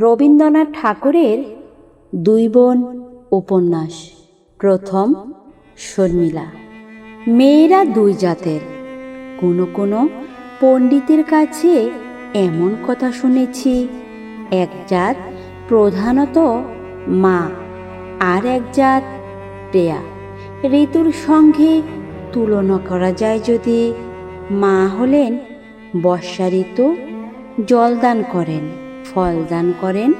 রবীন্দ্রনাথ ঠাকুরের দুই বোন উপন্যাস। প্রথম, শর্মিলা। মেয়েরা দুই জাতের। কোনো কোনো পণ্ডিতের কাছে এমন কথা শুনেছি, এক জাত প্রধানত মা আর এক জাত প্রেয়া। ঋতুর সঙ্গে তুলনা করা যায় যদি মা হলেন বর্ষা ঋতু, জলদান করেন। ফলদান করেন,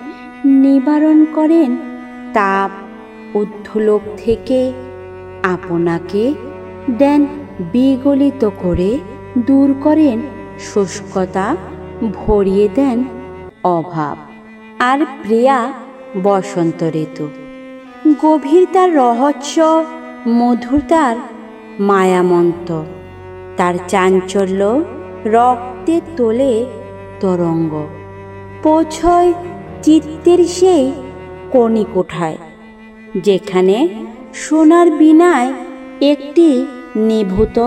নিবারণ করেন, তাপ উদ্ধলোক থেকে আপনাকে দেন, বিগলিত করে দূর করেন, শুষ্কতা ভরিয়ে দেন, অভাব আর প্রিয়া বসন্ত ঋতু। গভীর তার রহস্য মধুর তার মায়ামন্ত, তার চাঞ্চল্য রক্তে তোলে তরঙ্গ। পৌঁছয় চিত্তের সেই কণি কোঠায় যেখানে সোনার বিনায় একটি নিভূত,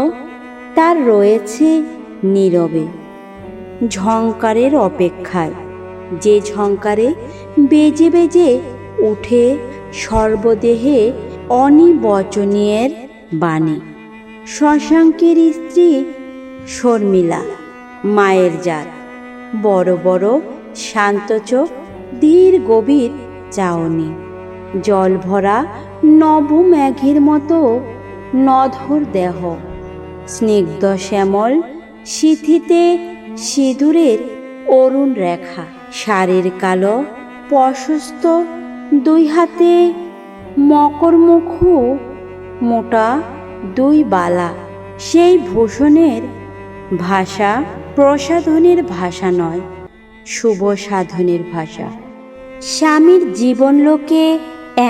তার রয়েছে নীরবে। ঝংকারের অপেক্ষায়, যে ঝংকারে বেজে বেজে উঠে সর্বদেহে অনিবচনীয়ের বাণী। শশাঙ্কের স্ত্রী শর্মিলা, মায়ের জাত, বড় বড় শান্ত চোখ, ধীর গভীর চাউনি জল ভরা নব মেঘের মতো নধর দেহ। স্নিগ্ধ শ্যামল সিথিতে সিঁদুরের অরুণ রেখা। শাড়ির কালো, প্রশস্ত দুই হাতে মকরমুখু, মোটা দুই বালা। সেই ভূষণের ভাষা প্রসাধনের ভাষা নয়। শুভ সাধনের ভাষা। স্বামীর জীবনলোকে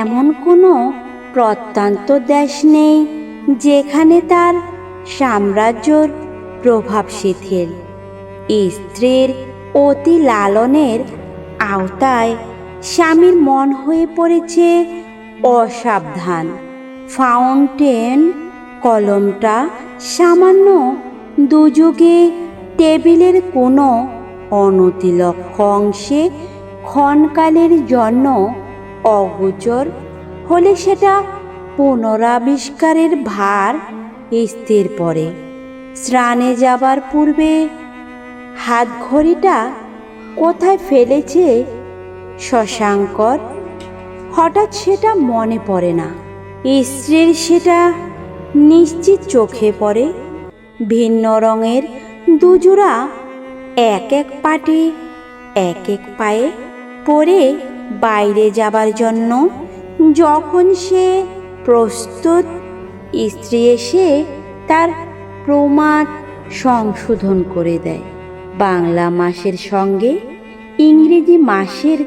এমন কোনো প্রত্যন্ত দেশ নেই, যেখানে তার সাম্রাজ্যর প্রভাব শিথিল। স্ত্রীর অতি লালনের আওতায় স্বামীর মন হয়ে পড়েছে অসাবধান। ফাউন্টেন কলমটা সামান্য দুযোগে টেবিলের কোনো অনতিলক্ষ অংশে ক্ষণকালের জন্য অগোচর হলে সেটা পুনরাবিষ্কারের ভার স্থির পড়ে। স্নানে যাবার পূর্বে হাত ঘড়িটা কোথায় ফেলেছে শশাঙ্কর? হঠাৎ সেটা মনে পড়ে না। স্ত্রীর সেটা নিশ্চিত চোখে পড়ে। ভিন্ন রঙের দুজোড়া এক এক পাটি, এক এক পায়ে পরে বাইরে যাবার জন্য যখন সে প্রস্তুত, স্ত্রী এসে তার প্রমাদ সংশোধন করে দেয়। বাংলা মাসের সঙ্গে ইংরেজি মাসের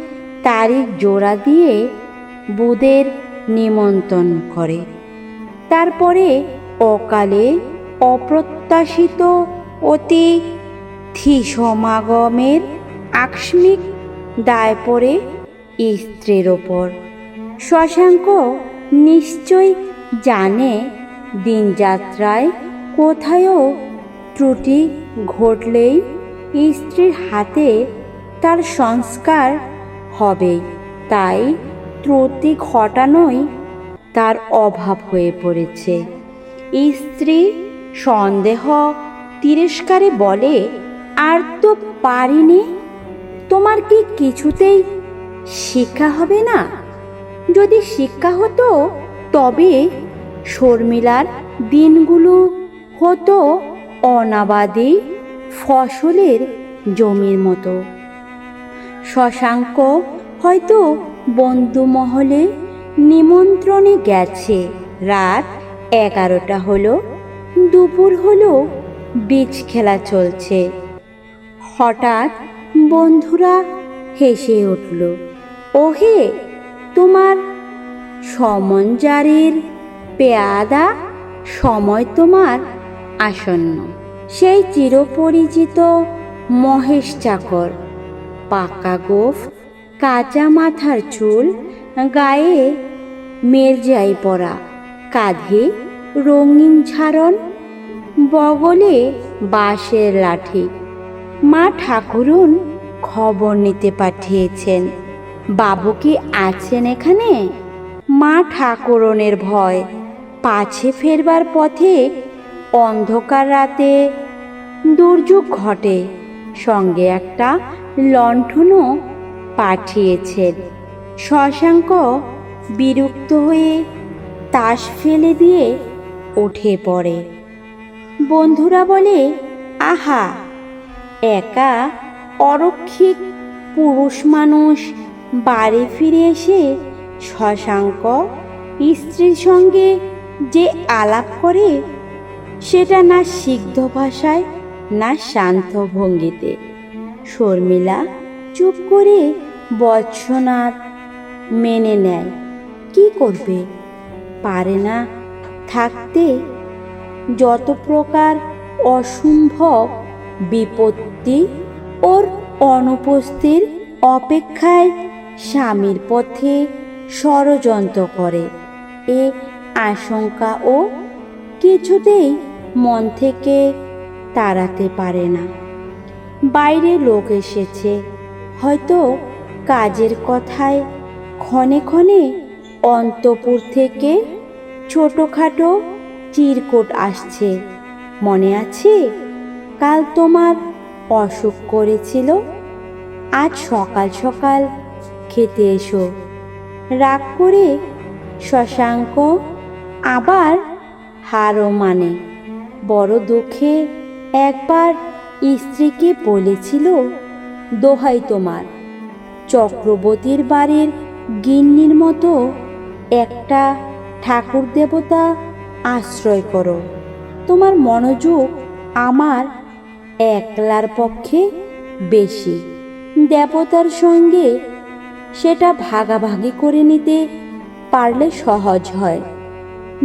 তারিখ জোড়া দিয়ে বুদের নিমন্ত্রণ করে। তারপরে অকালে অপ্রত্যাশিত অতি থি সমাগমের আকস্মিক দায় পড়ে স্ত্রীর ওপর। শশাঙ্ক নিশ্চয় জানে দিনযাত্রায় কোথায়ও ত্রুটি ঘটলেই স্ত্রীর হাতে তার সংস্কার হবে, তাই ত্রুটি ঘটানোই তার অভাব হয়ে পড়েছে। স্ত্রী সন্দেহ তিরস্কারে বলে আর তো পারিনি। তোমার কি কিছুতেই শিক্ষা হবে না? যদি শিক্ষা হতো, তবে শর্মিলার দিনগুলো হতো অনাবাদী ফসলের জমির মতো। শশাঙ্ক হয়তো বন্ধুমহলে নিমন্ত্রণে গেছে। রাত এগারোটা হলো, দুপুর হলো, বীজ খেলা চলছে। হঠাৎ বন্ধুরা হেসে উঠল, ওহে, তোমার সমঞ্জারের পেয়াদা সময় তোমার আসন্ন। সেই চিরপরিচিত মহেশ চাকর, পাকা গোফ, কাঁচা মাথার চুল, গায়ে মেরজাই পরা, কাঁধে রঙিন ঝাড়ন বগলে বাঁশের লাঠি। মা ঠাকুরুন খবর নিতে পাঠিয়েছেন। বাবু কি আছেন এখানে? মা ঠাকুরনের ভয়। পাছে ফেরবার পথে অন্ধকার রাতে দুর্যোগ ঘটে। সঙ্গে একটা লণ্ঠনও পাঠিয়েছেন। শশাঙ্ক বিরক্ত হয়ে তাস ফেলে দিয়ে উঠে পড়ে। বন্ধুরা বলে, আহা একা অরক্ষিত পুরুষ মানুষ বাড়ি ফিরে এসে শশাঙ্ক স্ত্রীর সঙ্গে যে আলাপ করে, সেটা না সিদ্ধ ভাষায়, না শান্ত ভঙ্গিতে। শর্মিলা চুপ করে বৎসনাথ মেনে নেয়, কি করবে? পারে না থাকতে যত প্রকার অসম্ভব বিপত্তি ওর অনুপস্থির অপেক্ষায় স্বামীর পথে ষড়যন্ত্র করে। এ আশঙ্কা ও কিছুতেই মন থেকে তাড়াতে পারে না। বাইরে লোক এসেছে। হয়তো কাজের কথায় ক্ষণে ক্ষণে অন্তপুর থেকে ছোটোখাটো চিরকোট আসছে। মনে আছে কাল তোমার অসুখ করেছিল? আজ সকাল সকাল খেতে এসো। রাগ করে শশাঙ্ক আবার হারও মানে। বড় দুঃখে একবার স্ত্রীকে বলেছিল, দোহাই তোমার। চক্রবর্তীর বাড়ির গিন্নির মতো একটা ঠাকুর দেবতা আশ্রয় করো। তোমার মনোযোগ আমার একলার পক্ষে বেশি। দেবতার সঙ্গে সেটা ভাগাভাগি করে নিতে পারলে সহজ হয়।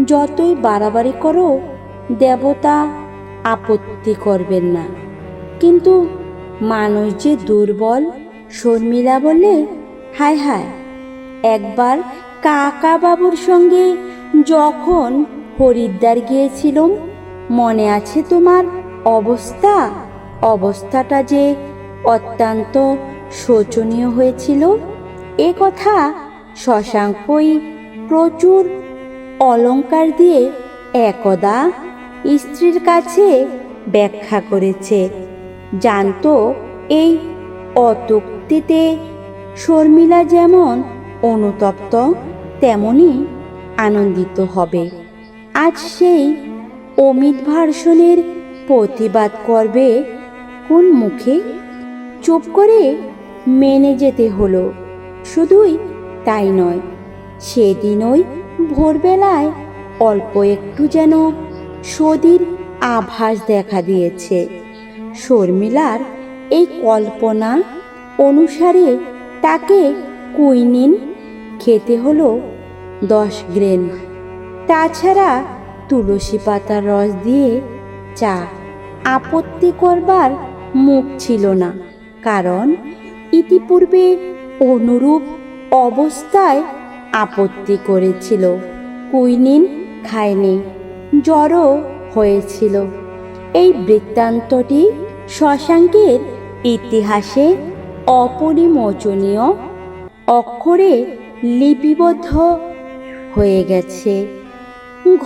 যতই বাড়াবাড়ি করো, দেবতা আপত্তি করবেন না। কিন্তু মানুষ যে দুর্বল, শর্মিলা বলে, হায় হায়, একবার কাকা বাবুর সঙ্গে যখন হরিদ্বার গিয়েছিলাম, মনে আছে তোমার অবস্থা? অবস্থাটা যে অত্যন্ত শোচনীয় হয়েছিল, এ কথা শশাঙ্কই প্রচুর অলংকার দিয়ে একদা স্ত্রীর কাছে ব্যাখ্যা করেছে। জানতো এই অতুক্তিতে শর্মিলা যেমন অনুতপ্ত, তেমনি আনন্দিত হবে। আজ সেই অমিত ভার্সনের প্রতিবাদ করবে কোন মুখে চুপ করে মেনে যেতে হলো। শুধুই তাই নয়, সেদিনই ভোরবেলায় অল্প একটু যেন সদির আভাস দেখা দিয়েছে। শর্মিলার এই কল্পনা অনুসারে তাকে কুইনিন খেতে হলো দশ গ্রেন। তাছাড়া তুলসী পাতার রস দিয়ে চা আপত্তি করবার মুখ ছিল না, কারণ ইতিপূর্বে অনুরূপ অবস্থায় আপত্তি করেছিল। কুইনিন খায়নি জড়ো হয়েছিল। এই বৃত্তান্তটি শশাঙ্কের ইতিহাসে অপরিমোচনীয় অক্ষরে লিপিবদ্ধ হয়ে গেছে।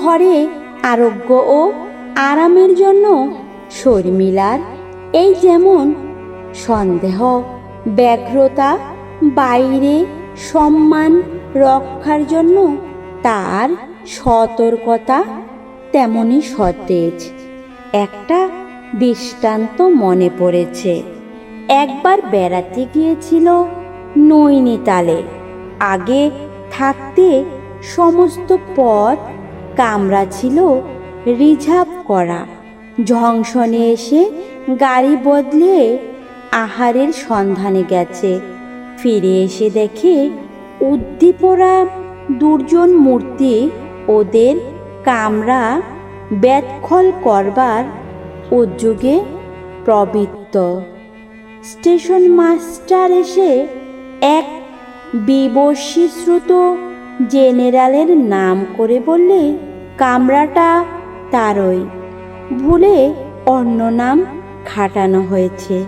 ঘরে আরোগ্য ও আরামের জন্য শর্মিলার এই যেমন সন্দেহ, ব্যগ্রতা, বাইরে সম্মান রক্ষার জন্য তার সতর্কতা তেমনি সতেজ। একটা দৃষ্টান্ত মনে পড়েছে। একবার বেড়াতে গিয়েছিল নৈনিতালে। আগে থাকতে সমস্ত পথ কামরা ছিল রিজার্ভ করা। জংশনে এসে গাড়ি বদলে আহারের সন্ধানে গেছে। ফিরে এসে দেখে উদ্দীপরা দুর্জন মূর্তি ওদের কামরা ব্যাৎখল করবার উদ্যোগে প্রবৃত্ত। স্টেশন মাস্টার এসে এক বিবশীশ্রুত জেনারেলের নাম করে বললে, কামরাটা তারই। ভুলে অন্য নাম খাটানো হয়েছে।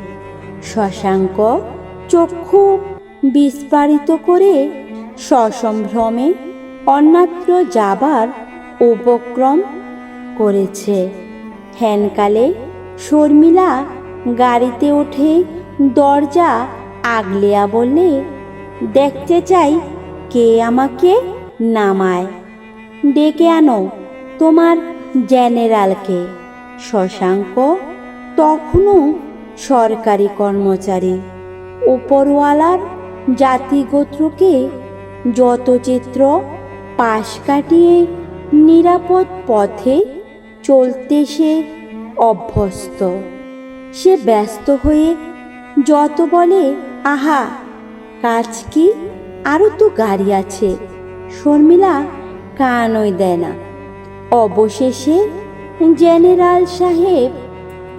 শশাঙ্ক চক্ষু বিস্ফারিত করে সসম্ভ্রমে অন্যত্র যাবার উপক্রম করেছে। হ্যানকালে শর্মিলা গাড়িতে ওঠে দরজা আগলিয়া বললে দেখতে চাই কে আমাকে নামায়। ডেকে আনো তোমার জেনারেলকে। শশাঙ্ক তখনও সরকারি কর্মচারী উপরওয়ালার জাতিগোত্রকে যত চিত্র পাশ কাটিয়ে নিরাপদ পথে চলতে সে অভ্যস্ত। সে ব্যস্ত হয়ে যত বলে, আহা, কাজ কি? আরও তো গাড়ি আছে। শর্মিলা কানই দেয় না। অবশেষে জেনারেল সাহেব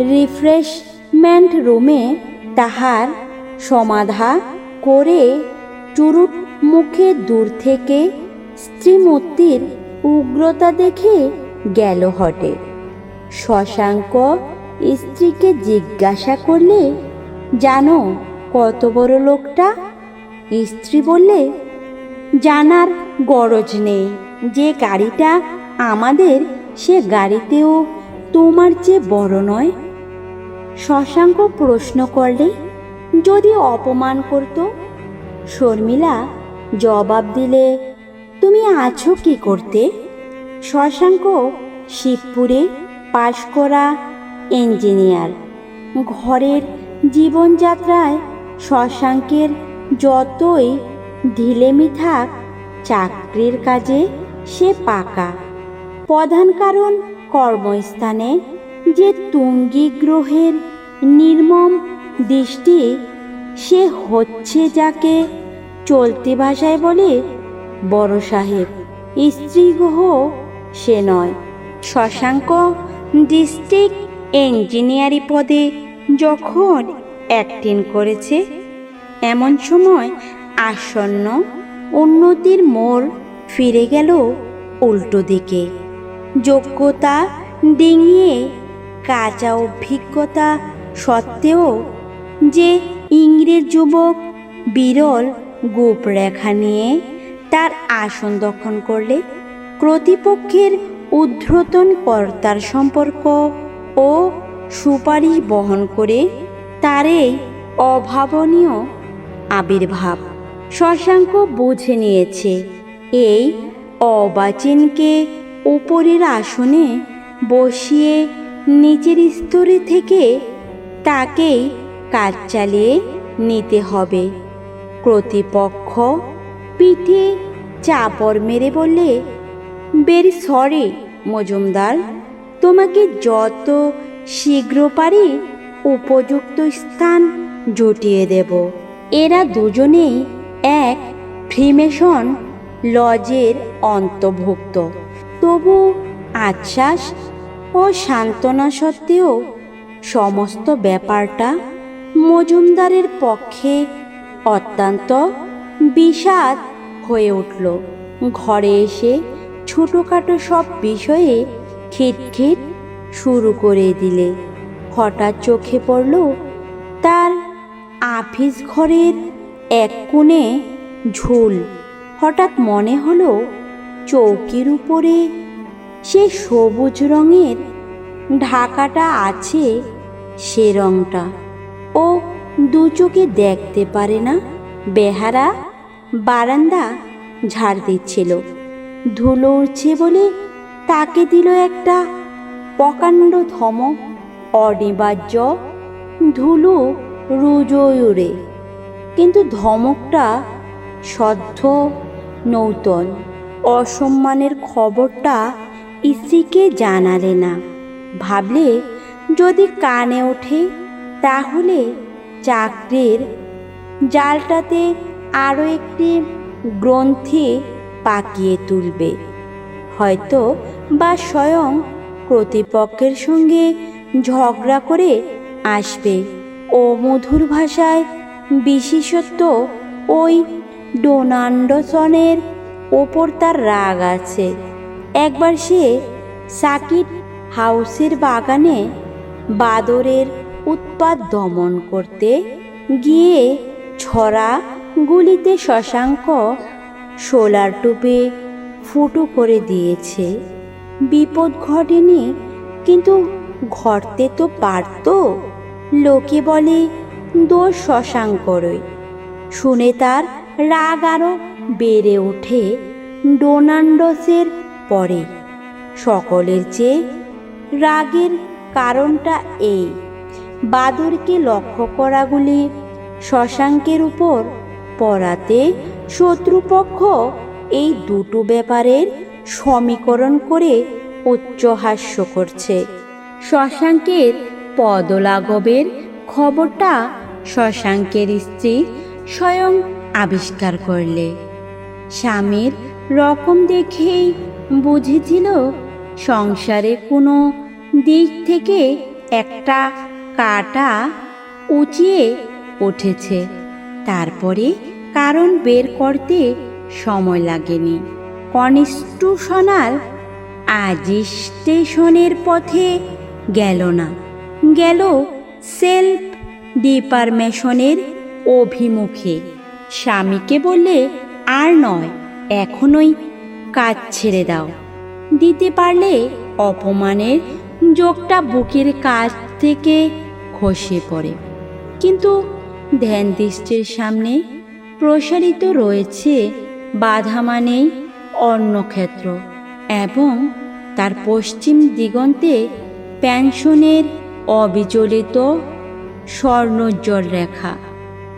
রিফ্রেশমেন্ট রুমে তাহার সমাধা করে চুরুট মুখে দূর থেকে স্ত্রীমূর্তির উগ্রতা দেখে গেল হটে। শশাঙ্ক স্ত্রীকে জিজ্ঞাসা করলে, জানো কত বড় লোকটা? স্ত্রী বললে, জানার গরজ নেই। যে গাড়িটা আমাদের সে গাড়িতেও তোমার চেয়ে বড় নয়? শশাঙ্ক প্রশ্ন করলে, যদি অপমান করত? শর্মিলা জবাব দিলে, তুমি আছো কি করতে? শশাঙ্ক, শিবপুরে পাশ করা ইঞ্জিনিয়ার। ঘরের জীবনযাত্রায় শশাঙ্কের যতই ঢিলেমি থাক, চাকরির কাজে সে পাকা। প্রধান কারণ কর্মস্থানে যে তুঙ্গি গ্রহের নির্মম দৃষ্টি, সে হচ্ছে যাকে চলতি ভাষায় বলে বড় সাহেব। স্ত্রী গ্রহ সে নয়। শশাঙ্ক ডিস্ট্রিক্ট ইঞ্জিনিয়ারি পদে যখন অ্যাক্টিং করেছে, এমন সময় আসন্ন উন্নতির মোড় ফিরে গেল উল্টো দিকে। যোগ্যতা ডিঙিয়ে কাঁচা অভিজ্ঞতা সত্ত্বেও যে ইংরেজ যুবক বিরল গোপরেখা নিয়ে তার আসন দখল করলে প্রতিপক্ষের উদ্ধতন কর্তার সম্পর্ক ও সুপারিশ বহন করে তার এই অভাবনীয় আবির্ভাব। শশাঙ্ক বুঝে নিয়েছে, এই অবাচিনকে উপরের আসনে বসিয়ে নিচের স্তরে থেকে তাকেই কাজ চালিয়ে নিতে হবে। প্রতিপক্ষ পিঠে চাপড় মেরে বললে, বেরি সরি মজুমদার, তোমাকে যত শীঘ্র পারি উপযুক্ত স্থান জুটিয়ে দেব। এরা দুজনেই এক ফ্রিমেশন লজের অন্তর্ভুক্ত। তবু আশ্বাস ও সান্ত্বনা সত্ত্বেও সমস্ত ব্যাপারটা মজুমদারের পক্ষে অত্যন্ত বিষাদ হয়ে উঠল। ঘরে এসে ছোটোখাটো সব বিষয়ে খিটখিট শুরু করে দিলে। হঠাৎ চোখে পড়ল তার আফিস ঘরের এক কোণে ঝুল। হঠাৎ মনে হলো চৌকির উপরে সে সবুজ রঙের ঢাকাটা আছে সে রংটা। ও দু চোখে দেখতে পারে না। বেহারা বারান্দা ঝাড় দিচ্ছিল। ধুলো উড়ছে বলে তাকে দিল একটা প্রকাণ্ড ধমক। অনিবার্য ধুলো রুজোয় উড়ে। কিন্তু ধমকটা সদ্য নৌতন। অসম্মানের খবরটা স্ত্রীকে জানালে না। ভাবলে, যদি কানে ওঠে, তাহলে চাকরির জালটাতে আরও একটি গ্রন্থি পাকিয়ে তুলবে। হয়তো বা স্বয়ং প্রতিপক্ষের সঙ্গে ঝগড়া করে আসবে। ও মধুর ভাষায় বিশেষত্ব ওই ডোনান্ডসনের ওপর তার রাগ আছে। একবার সে সাকিট হাউসের বাগানে বাদরের উৎপাত দমন করতে গিয়ে ছড়া গুলিতে শশাঙ্ক সোলার টুপে ফুটো করে দিয়েছে। বিপদ ঘটেনি, কিন্তু ঘটতে তো পারতো। লোকে বলে, দোষ শশাঙ্করই। শুনে তার রাগ আরও বেড়ে ওঠে ডোনান্ডসের পরে। সকলের চেয়ে রাগের কারণটা এই। বাদরকে লক্ষ্য করাগুলি শশাঙ্কের উপর পড়াতে শত্রুপক্ষ এই দুটো ব্যাপারের সমীকরণ করে উচ্চহাস্য করছে। শশাঙ্কের পদলাঘবের খবরটা শশাঙ্কের স্ত্রী স্বয়ং আবিষ্কার করলে। স্বামীর রকম দেখেই বুঝেছিল সংসারে কোনো দিক থেকে একটা কাটা উঁচিয়ে উঠেছে। তারপরে কারণ বের করতে সময় লাগেনি। কনস্টিটিউশনাল আজি স্টেশনের পথে গেল না। গেল সেলফ ডিপারমেশনের অভিমুখে। স্বামীকে বললে আর নয়, এখনই কাজ ছেড়ে দাও। দিতে পারলে অপমানের যোগটা বুকের কাছ থেকে খসে পড়ে। কিন্তু ধ্যান দৃষ্টির সামনে প্রসারিত রয়েছে বাধা মানেই অন্নক্ষেত্র এবং তার পশ্চিম দিগন্তে পেনশনের অবিচলিত স্বর্ণোজ্জ্বল রেখা।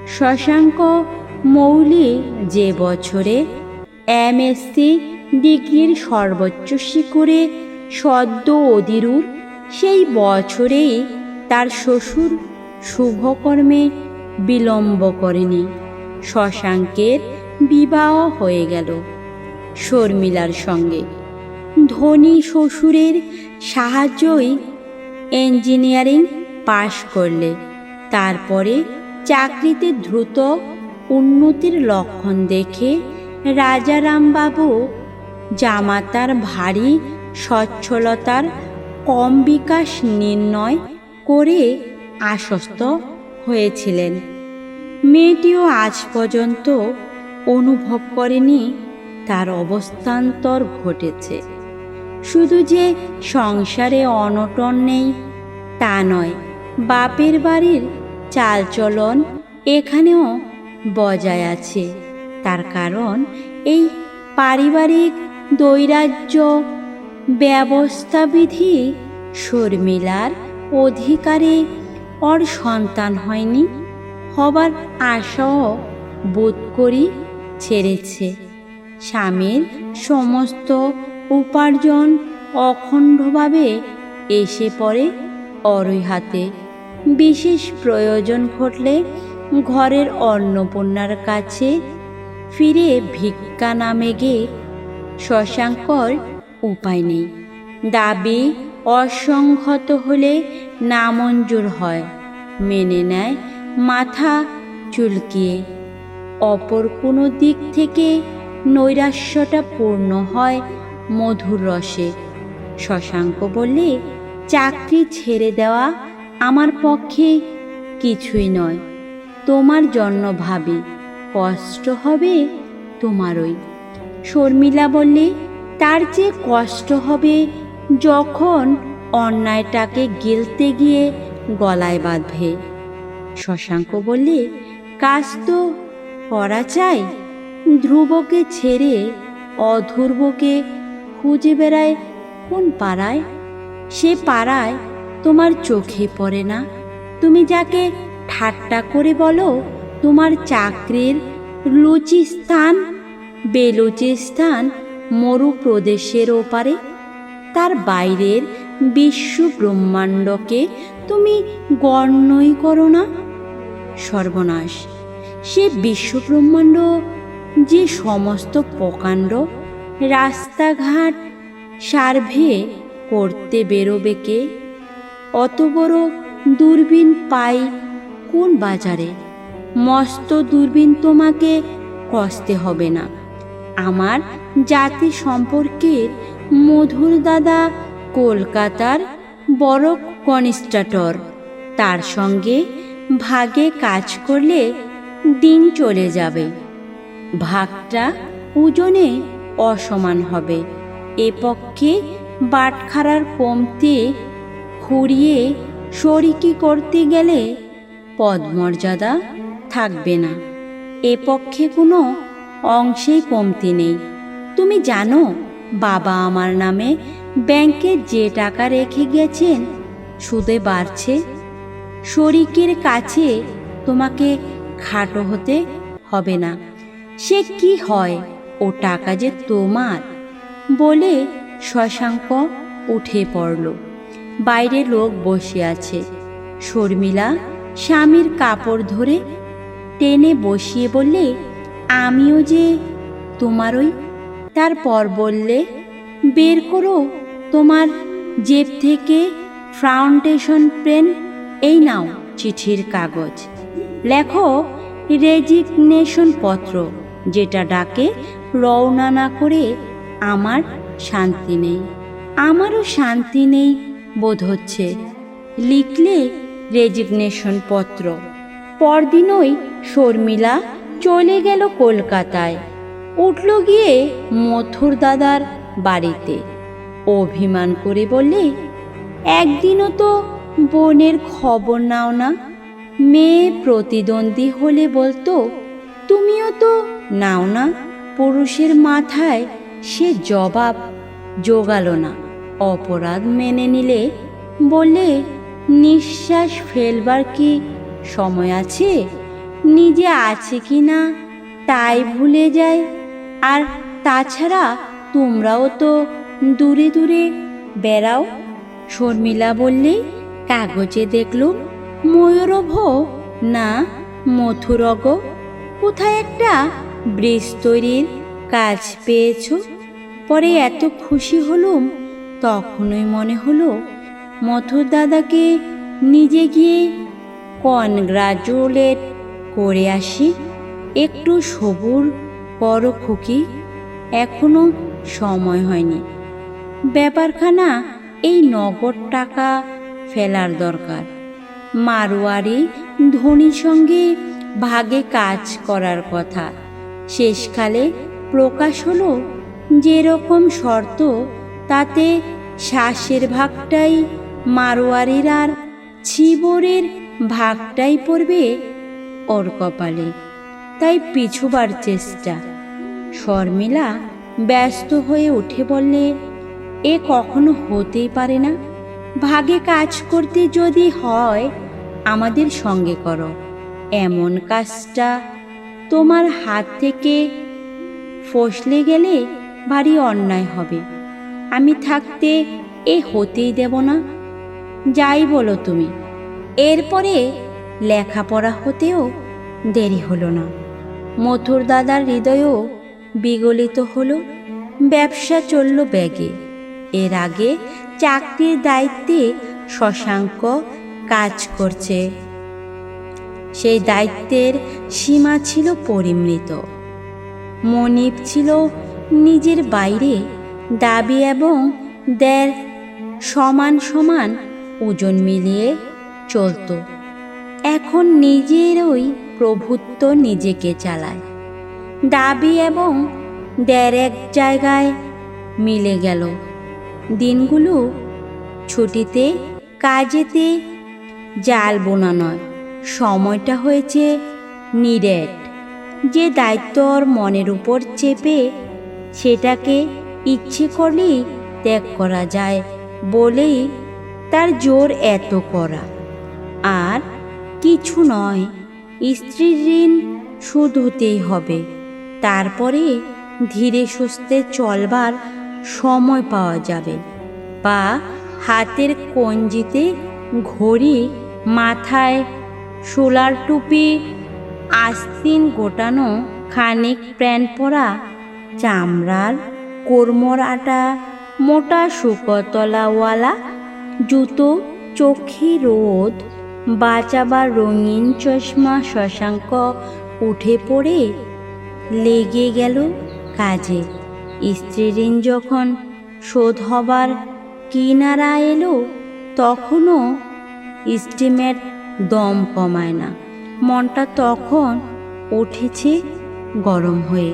শশাঙ্ক মৌলি যে বছরে এমএসসি ডিগ্রির সর্বোচ্চ শিখরে সদ্য অধিরুর সেই বছরেই তার শ্বশুর শুভকর্মে বিলম্ব করেনি। শশাঙ্কের বিবাহ হয়ে গেল শর্মিলার সঙ্গে। ধনী শ্বশুরের সাহায্যই ইঞ্জিনিয়ারিং পাশ করলে। তারপরে চাকরিতে দ্রুত উন্নতির লক্ষণ দেখে রাজারামবাবু জামাতার ভারী সচ্ছলতার কম বিকাশ নির্ণয় করে আশ্বস্ত হয়েছিলেন। মেয়েটিও আজ পর্যন্ত অনুভব করেনি তার অবস্থান্তর ঘটেছে। শুধু যে সংসারে অনটন নেই, তা নয়, বাপের বাড়ির চালচলন এখানেও বজায় আছে। তার কারণ এই পারিবারিক দৈরাজ্য ব্যবস্থাবিধি শর্মিলার অধিকারে ওর সন্তান হয়নি হবার আশাও বোধ করি ছেড়েছে। স্বামীর সমস্ত উপার্জন অখণ্ডভাবে এসে পড়ে অরই হাতে। বিশেষ প্রয়োজন ঘটলে ঘরের অন্নপূর্ণার কাছে ফিরে ভিক্ষা নামে গে শশাঙ্কর উপায় নেই। দাবি অসংহত হলে নামঞ্জুর হয়, মেনে নেয় মাথা চুলকিয়ে। অপর কোনো দিক থেকে নৈরাশ্যটা পূর্ণ হয় মধুর রসে। শশাঙ্ক বললে, চাকরি ছেড়ে দেওয়া আমার পক্ষে কিছুই নয়। তোমার জন্য ভাবি, কষ্ট হবে তোমারই। শর্মিলা বললে, তার যে কষ্ট হবে যখন অন্যায়টাকে গেলতে গিয়ে গলায় বাঁধবে। শশাঙ্ক বললে, কাজ তো করা চাই, ধ্রুবকে ছেড়ে অধ্রুবকে খুঁজে বেড়ায় কোন পাড়ায়? সে পাড়ায় তোমার চোখে পড়ে না। তুমি যাকে ঠাট্টা করে বলো, তোমার চাকরির লুচিস্থান বেলুচিস্তান মরু প্রদেশের ওপারে। তার বাইরের বিশ্ব ব্রহ্মাণ্ডকে তুমি গণ্যই করো না। সর্বনাশ, সে বিশ্ব ব্রহ্মাণ্ড, যে সমস্ত প্রকাণ্ড রাস্তাঘাট সার্ভে করতে বেরোবে কে? অত বড় দূরবীন পাই কোন বাজারে? মস্ত দূরবীন তোমাকে কষতে হবে না। আমার জাতি সম্পর্কের মধুর দাদা কলকাতার বড় কনস্ট্রাটর তার সঙ্গে ভাগে কাজ করলে দিন চলে যাবে। ভাগটা ওজনে অসমান হবে। এ পক্ষে বাটখারার কমতে খুঁড়িয়ে শরিকি করতে গেলে পদমর্যাদা থাকবে না। এ পক্ষে কোনো অংশেই কমতি নেই। তুমি জানো, বাবা আমার নামে ব্যাংকে যে টাকা রেখে গেছেন, সুদে বাড়ছে। শরিকের কাছে তোমাকে খাটো হতে হবে না। সে কি হয়, ও টাকা যে তোমার বলে শশাঙ্ক উঠে পড়ল। বাইরে লোক বসে আছে। শর্মিলা স্বামীর কাপড় ধরে টেনে বসিয়ে বললে, আমিও যে তোমারই? তারপর বললে, বের করো, তোমার জেব থেকে ফাউন্ডেশন পেন, এই নাও চিঠির কাগজ। লেখো রেজিগনেশন পত্র, যেটা ডাকে রওনা না করে আমার শান্তি নেই। আমারও শান্তি নেই বোধ হচ্ছে। লিখলে রেজিগনেশন পত্র। পরদিনই শর্মিলা চলে গেল কলকাতায়। উঠল গিয়ে মথুর দাদার বাড়িতে। অভিমান করে বললে, একদিনও তো বোনের খবর নাও না। মেয়ে প্রতিদ্বন্দ্বী হলে বলতো, তুমিও তো নাও না। পুরুষের মাথায় সে জবাব জোগালো না। অপরাধ মেনে নিলে বললে নিঃশ্বাস ফেলবার কি সময় আছে? নিজে আছে কি না? তাই ভুলে যায় আর তাছাড়া তোমরাও তো দূরে দূরে বেড়াও। শর্মিলা বললে, কাগজে দেখল ময়ূরভ, না মথুরগ। কোথায় একটা ব্রিজ তৈরির কাজ পেয়েছ? পরে এত খুশি হলুম, তখনই মনে হলো মথুর দাদাকে নিজে গিয়ে কনগ্রাচুলেট করে আসি। একটু সবুর করো খুকি এখনও সময় হয়নি। ব্যাপারখানা এই নগদ টাকা ফেলার দরকার। মারোয়ারি ধনির সঙ্গে ভাগে কাজ করার কথা। শেষকালে প্রকাশ হলো যেরকম শর্ত, তাতে শ্বাসের ভাগটাই মারোয়ারির আর ছিবরের ভাগটাই পড়বে ওর কপালে। তাই পিছুবার চেষ্টা। শর্মিলা ব্যস্ত হয়ে উঠে বললে, এ কখনো হতেই পারে না। ভাগে কাজ করতে যদি হয়, আমাদের সঙ্গে করো। এমন কাজটা তোমার হাত থেকে ফসলে গেলে ভারী অন্যায় হবে। আমি থাকতে এ হতেই দেব না। যাই বলো তুমি। এরপরে লেখাপড়া হতেও দেরি হলো না। মথুর দাদার হৃদয়ও বিগলিত হলো। ব্যবসা চলল ব্যাগে এর আগে চাকরির দায়িত্বে শশাঙ্ক কাজ করছে। সেই দায়িত্বের সীমা ছিল পরিমৃত। মনিব ছিল নিজের বাইরে দাবি এবং দেড় সমান সমান ওজন মিলিয়ে চলত। এখন নিজেরই প্রভুত্ব নিজেকে চালায়। দাবি এবং দেড় এক জায়গায় মিলে গেল। দিনগুলো ছুটিতে, কাজেতে জাল বোনা নয় সময়টা হয়েছে নিরেট। যে দায়িত্ব ওর মনের উপর চেপে সেটাকে ইচ্ছে করলেই ত্যাগ করা যায় বলেই তার জোর এত করা। আর কিছু নয়, স্ত্রীর ঋণ শোধ হতেই হবে। তারপরে ধীরে সুস্থে চলবার সময় পাওয়া যাবে। বা হাতের কঞ্জিতে ঘড়ি মাথায় সোলার টুপি, আস্তিন গোটানো খানিক প্যান্ট পরা, চামড়ার কোরমর আটা, মোটা শুকতলাওয়ালা জুতো, চোখে রোদ বাঁচাবার রঙিন চশমা শশাঙ্ক উঠে পড়ে, লেগে গেল কাজে। স্ত্রী ঋণ যখন শোধ হবার কিনারা এলো, তখনও স্টিমের দম কমায় না। মনটা তখন উঠেছে গরম হয়ে।